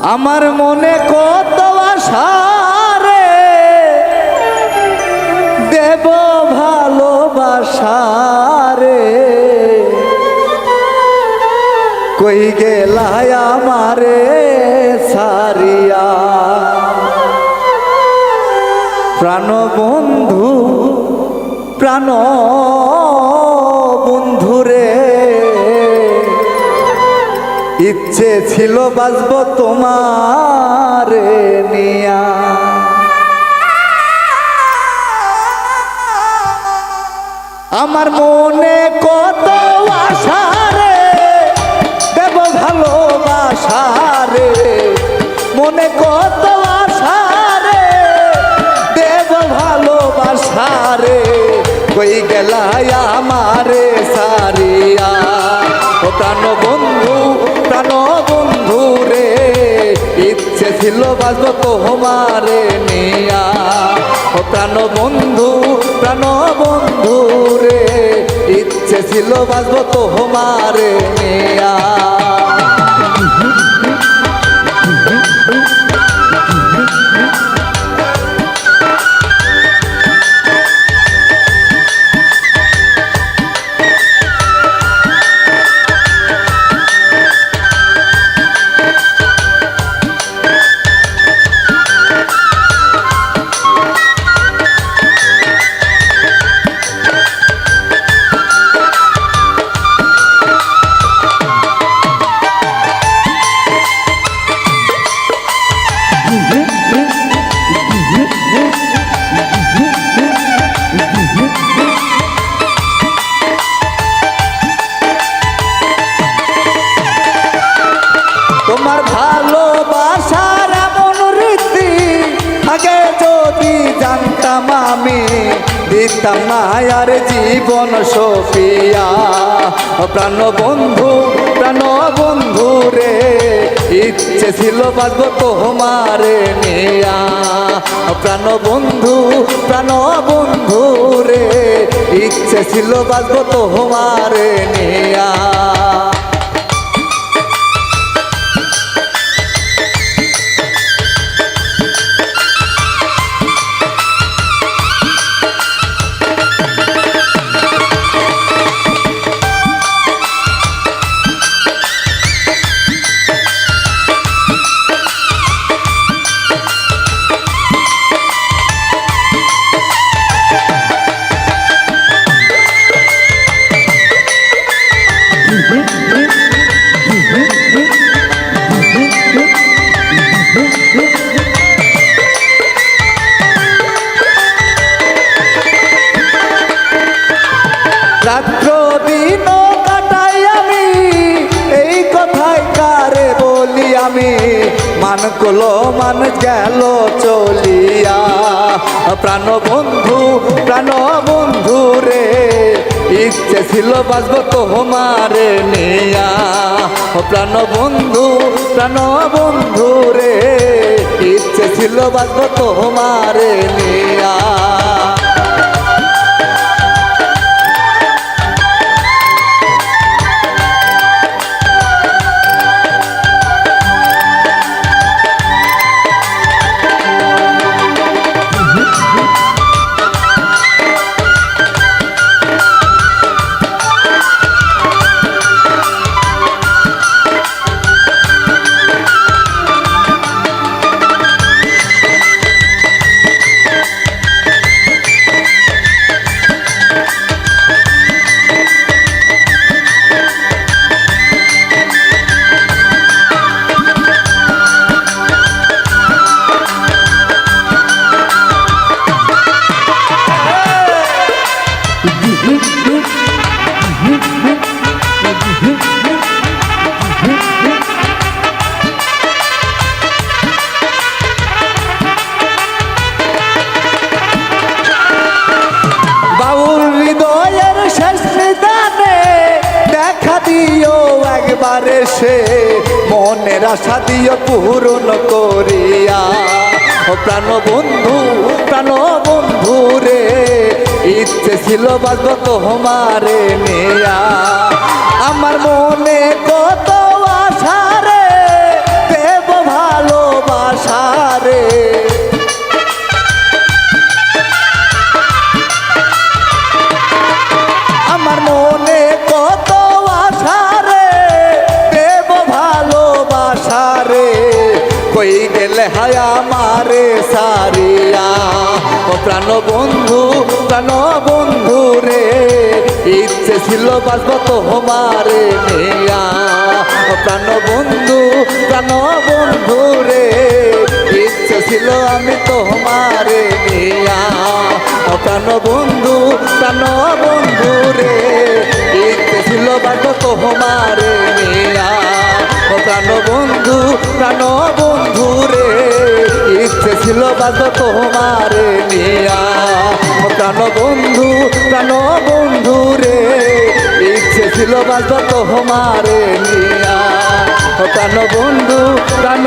আমার মনে কত আশা রে? দেব ভালোবাসা রে। কই গেলায় আমারে সারিয়া প্রাণ বন্ধু প্রাণ ইচ্ছে ছিল বাজব তোমার নিয়া। আমার মনে কত আশা রে, দেব ভালোবাসা রে। মনে কত আশা রে, দেব ভালোবাসা রে। কই গেলায় আমারে সারিয়া। ও প্রাণ বন্ধু ছিল বাজব তোমারে নিয়া। ও প্রাণ বন্ধু প্রাণ বন্ধু রে। ইচ্ছে ছিল বাজব তোমারে নিয়া। জানতাম আমি, দিতাম না আর জীবন সফিয়া। প্রাণ বন্ধু প্রাণ বন্ধু রে, ইচ্ছে ছিল বাজব তোমারে নিয়া। প্রাণ বন্ধু প্রাণ বন্ধু রে, ইচ্ছে ছিল বাজব তোমারে নিয়া। মান কলো, মান গেল চলিয়া। প্রাণ বন্ধু প্রাণ বন্ধু রে, ইচ্ছে ছিল বাজব তোমারে নিয়া। প্রাণ বন্ধু প্রাণ বন্ধু রে, ইচ্ছে ছিল বাজব তোমারে নিয়া। শেষ নিদানে দেখা দিও একবারে সে মনের আশা দিও পূরণ করিয়া। ও প্রাণ বন্ধু প্রাণ বন্ধু রে, ইচ্ছে ছিল বাজব তোমারে নেয়া। আমার মনে আমারে সারিয়া। ও প্রাণ বন্ধু প্রাণ বন্ধু রে, ইচ্ছে ছিল বাঁচব তোমারে নিয়া। ও প্রাণ বন্ধু প্রাণ বন্ধু রে, ইচ্ছে ছিল আমি তোমারে নিয়া। ও প্রাণ বন্ধু প্রাণ বন্ধু রে, ইচ্ছে ছিল বাঁচব তোমারে নিয়া। প্রাণ বন্ধু প্রাণ বন্ধু রে। ইচ্ছে ছিল বাদ তোমারে ও প্রাণ বন্ধু প্রাণ বন্ধু রে। ইচ্ছে ছিল বাদ তোমারে ও প্রাণ বন্ধু, প্রাণ